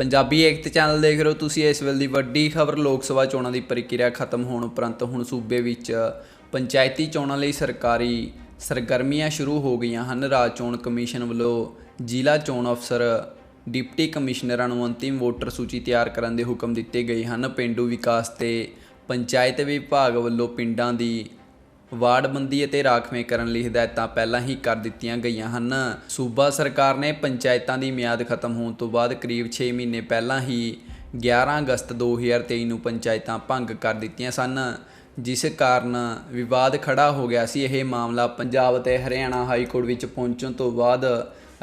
ਪੰਜਾਬੀ ਏਕਤਾ channel ਦੇਖ ਰਹੇ ਹੋ ਤੁਸੀਂ, ਇਸ ਵੇਲੇ ਦੀ ਵੱਡੀ ਖਬਰ ਲੋਕ ਸਭਾ ਚੋਣਾਂ ਦੀ ਪ੍ਰਕਿਰਿਆ ਖਤਮ ਹੋਣ ਉਪਰੰਤ ਹੁਣ ਸੂਬੇ ਵਿੱਚ ਪੰਚਾਇਤੀ ਚੋਣਾਂ ਲਈ ਸਰਕਾਰੀ ਸਰਗਰਮੀਆਂ ਸ਼ੁਰੂ ਹੋ ਗਈਆਂ ਹਨ। ਰਾਜ ਚੋਣ ਕਮਿਸ਼ਨ ਵੱਲੋਂ ਜ਼ਿਲ੍ਹਾ ਚੋਣ ਅਫਸਰ, ਡਿਪਟੀ ਕਮਿਸ਼ਨਰਾਂ ਨੂੰ ਅੰਤਿਮ ਵੋਟਰ ਸੂਚੀ ਤਿਆਰ ਕਰਨ ਦੇ ਹੁਕਮ ਦਿੱਤੇ ਗਏ ਹਨ। ਪਿੰਡੂ ਵਿਕਾਸ ਤੇ ਪੰਚਾਇਤ ਵਿਭਾਗ ਵੱਲੋਂ ਪਿੰਡਾਂ ਦੀ ਵਾਰਡਬੰਦੀ ਅਤੇ ਰਾਖਵੇਂ ਕਰਨ ਲਈ ਹਦਾਇਤਾਂ ਪਹਿਲਾਂ ਹੀ ਕਰ ਦਿੱਤੀਆਂ ਗਈਆਂ ਹਨ। ਸੂਬਾ ਸਰਕਾਰ ਨੇ ਪੰਚਾਇਤਾਂ ਦੀ ਮਿਆਦ ਖਤਮ ਹੋਣ ਤੋਂ ਬਾਅਦ ਕਰੀਬ 6 ਮਹੀਨੇ ਪਹਿਲਾਂ ਹੀ 11 ਅਗਸਤ 2023 ਨੂੰ ਪੰਚਾਇਤਾਂ ਭੰਗ ਕਰ ਦਿੱਤੀਆਂ ਸਨ, ਜਿਸ ਕਾਰਨ ਵਿਵਾਦ ਖੜਾ ਹੋ ਗਿਆ ਸੀ। ਇਹ ਮਾਮਲਾ ਪੰਜਾਬ ਅਤੇ ਹਰਿਆਣਾ ਹਾਈ ਕੋਰਟ ਵਿੱਚ ਪਹੁੰਚਣ ਤੋਂ ਬਾਅਦ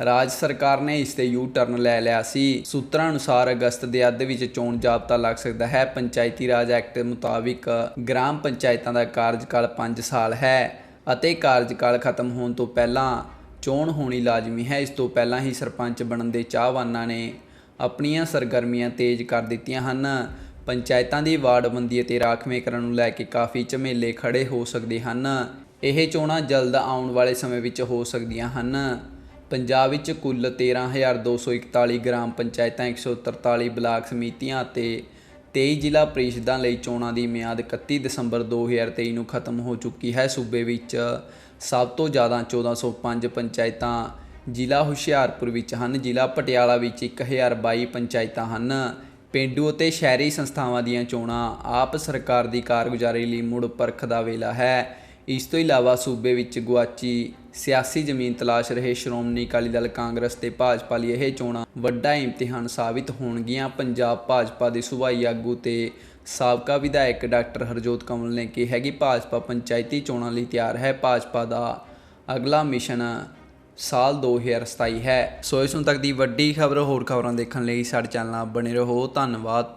ਰਾਜ ਸਰਕਾਰ ਨੇ ਇਸ ਤੇ ਯੂ ਟਰਨ ਲੈ ਲਿਆ ਸੀ। ਸੂਤਰਾਂ ਅਨੁਸਾਰ ਅਗਸਤ ਦੇ ਅੱਧ ਵਿੱਚ ਚੋਣ ਜਾਬਤਾ ਲੱਗ ਸਕਦਾ ਹੈ। ਪੰਚਾਇਤੀ ਰਾਜ ਐਕਟ ਮੁਤਾਬਿਕ ਗ੍ਰਾਮ ਪੰਚਾਇਤਾਂ ਦਾ ਕਾਰਜਕਾਲ 5 ਸਾਲ ਹੈ ਅਤੇ ਕਾਰਜਕਾਲ ਖਤਮ ਹੋਣ ਤੋਂ ਪਹਿਲਾਂ ਚੋਣ ਹੋਣੀ ਲਾਜ਼ਮੀ ਹੈ। ਇਸ ਤੋਂ ਪਹਿਲਾਂ ਹੀ ਸਰਪੰਚ ਬਣਨ ਦੇ ਚਾਹਵਾਨਾਂ ਨੇ ਆਪਣੀਆਂ ਸਰਗਰਮੀਆਂ ਤੇਜ਼ ਕਰ ਦਿੱਤੀਆਂ ਹਨ। ਪੰਚਾਇਤਾਂ ਦੀ ਵਾਰਡਬੰਦੀ ਅਤੇ ਰਾਖਵੇਂਕਰਨ ਨੂੰ ਲੈ ਕੇ ਕਾਫੀ ਝਮੇਲੇ ਖੜੇ ਹੋ ਸਕਦੇ ਹਨ। ਇਹ ਚੋਣਾਂ ਜਲਦ ਆਉਣ ਵਾਲੇ ਸਮੇਂ ਵਿੱਚ ਹੋ ਸਕਦੀਆਂ ਹਨ। ਪੰਜਾਬ ਵਿੱਚ ਕੁੱਲ 13241 ਗ੍ਰਾਮ ਪੰਚਾਇਤਾਂ 143 ਬਲਾਕ ਸਮਿਤੀਆਂ ਅਤੇ 23 ਜ਼ਿਲ੍ਹਾ ਪ੍ਰੀਸ਼ਦਾਂ ਲਈ ਚੋਣਾਂ ਦੀ ਮਿਆਦ 31 ਦਸੰਬਰ 2023 ਨੂੰ ਖਤਮ ਹੋ ਚੁੱਕੀ ਹੈ। ਸੂਬੇ ਵਿੱਚ ਸਭ ਤੋਂ ਜ਼ਿਆਦਾ 1405 ਪੰਚਾਇਤਾਂ ਜ਼ਿਲ੍ਹਾ ਹੁਸ਼ਿਆਰਪੁਰ ਵਿੱਚ ਹਨ। ਜ਼ਿਲ੍ਹਾ ਪਟਿਆਲਾ ਵਿੱਚ 1022 ਪੰਚਾਇਤਾਂ ਹਨ। ਪਿੰਡੂ ਅਤੇ ਸ਼ਹਿਰੀ ਸੰਸਥਾਵਾਂ ਦੀਆਂ ਚੋਣਾਂ ਆਪ ਸਰਕਾਰ ਦੀ ਕਾਰਗੁਜ਼ਾਰੀ ਲਈ ਮੁੜ ਪਰਖ ਦਾ ਵੇਲਾ ਹੈ। ਇਸ ਤੋਂ ਇਲਾਵਾ ਸੂਬੇ ਵਿੱਚ ਗੁਆਚੀ ਸਿਆਸੀ ਜ਼ਮੀਨ ਤਲਾਸ਼ ਰਹੇ ਸ਼੍ਰੋਮਣੀ ਅਕਾਲੀ ਦਲ ਕਾਂਗਰਸ ਤੇ ਭਾਜਪਾ ਲਈ ਇਹ ਚੋਣਾਂ ਵੱਡਾ ਇਮਤਿਹਾਨ ਸਾਬਿਤ ਹੋਣਗੀਆਂ। ਪੰਜਾਬ ਭਾਜਪਾ ਦੇ ਸੂਬਾਈ ਆਗੂ ਤੇ ਸਾਬਕਾ ਵਿਧਾਇਕ ਡਾਕਟਰ ਹਰਜੋਤ ਕਮਲ ਨੇ ਕਿਹਾ ਕਿ ਭਾਜਪਾ ਪੰਚਾਇਤੀ ਚੋਣਾਂ ਲਈ ਤਿਆਰ ਹੈ। ਭਾਜਪਾ ਦਾ ਅਗਲਾ ਮਿਸ਼ਨ ਸਾਲ 2027 ਹੈ। ਸੋ ਇਸ ਨੂੰ ਤੱਕ ਦੀ ਵੱਡੀ ਖਬਰ ਹੋਰ ਖਬਰਾਂ ਦੇਖਣ ਲਈ ਸਾਡੇ ਚੈਨਲ ਨਾਲ ਬਣੇ ਰਹੋ। ਧੰਨਵਾਦ।